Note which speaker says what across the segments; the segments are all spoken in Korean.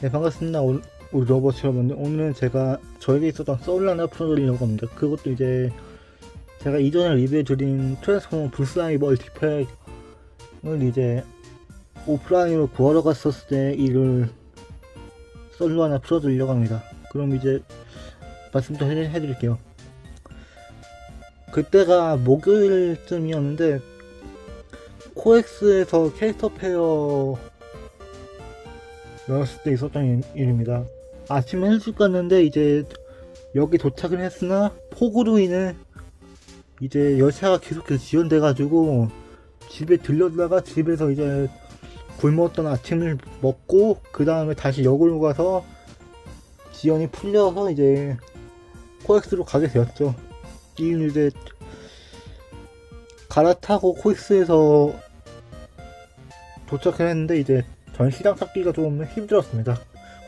Speaker 1: 네 반갑습니다. 오- 우리 로버츠 여러분들. 오늘은 제가 저에게 있었던 소울라나 풀어드리려고 합니다. 그것도 이제 제가 이전에 리뷰해드린 트랜스포머 불사이 멀티팩을 이제 오프라인으로 구하러 갔었을 때 이를 솔로 하나 풀어드리려고 합니다. 그럼 이제 말씀 좀 해- 해드릴게요. 그때가 목요일쯤이었는데 코엑스에서 캐릭터 페어 열었을 때 있었던 일- 일입니다. 아침에 일찍 갔는데 이제 여기 도착을 했으나 폭우로 인해 이제 열차가 계속해서 지연돼가지고 집에 들렸다가 집에서 이제 굶었던 아침을 먹고 그 다음에 다시 역으로 가서 지연이 풀려서 이제 코엑스로 가게 되었죠. 이 이제 갈아타고 코엑스에서 도착을 했는데 이제 전시장 찾기가 좀 힘들었습니다.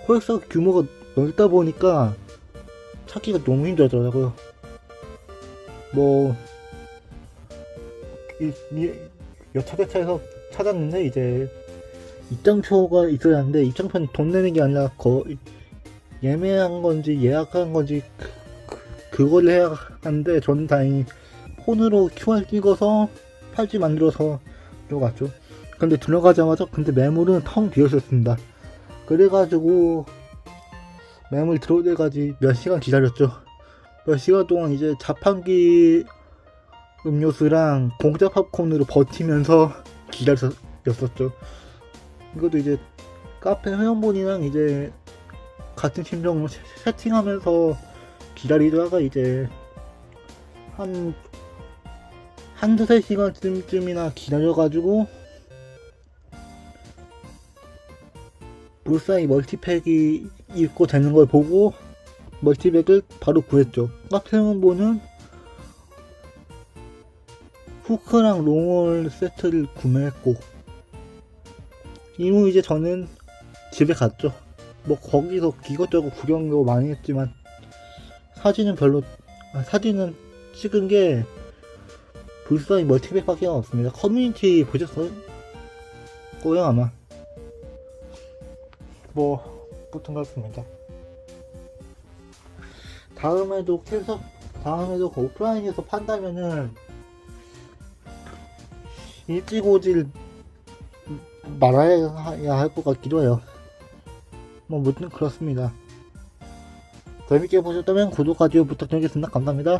Speaker 1: 코엑스 규모가 넓다 보니까 찾기가 너무 힘들더라고요. 뭐, 이, 이, 여차저차해서 찾았는데 이제 입장표가 있어야 하는데 입장표는 돈 내는 게 아니라 거, 예매한 건지 예약한 건지 그, 그, 그걸 해야 하는데 저는 다행히 폰으로 QR 찍어서 팔찌 만들어서 들어갔죠. 근데 들어가자마자 근데 매물은 텅 비어 있었습니다. 그래가지고 매물 들어올 때까지 몇 시간 기다렸죠. 몇 시간 동안 이제 자판기 음료수랑 공짜 팝콘으로 버티면서 기다렸었죠. 이것도 이제 카페 회원분이랑 이제 같은 심정으로 세- 세팅하면서 기다리다가 이제 한 한두세 시간쯤이나 기다려가지고 불사이 멀티팩이 있고 되는 걸 보고 멀티팩을 바로 구했죠. 카페원보는 후크랑 롱홀 세트를 구매했고 이후 이제 저는 집에 갔죠. 뭐 거기서 이것저것 구경도 많이 했지만 사진은 별로 아, 사진은 찍은 게 불사이 멀티팩밖에 없습니다. 커뮤니티 보셨어요? 거요 아마. 뭐 붙은 같습니다. 다음에도 계속 다음에도 그 오프라인에서 판다면은 일찍 오질 말아야 할 것 같기도 해요. 뭐 무튼 그렇습니다. 재밌게 보셨다면 구독과 좋아요 부탁드리겠습니다. 감사합니다.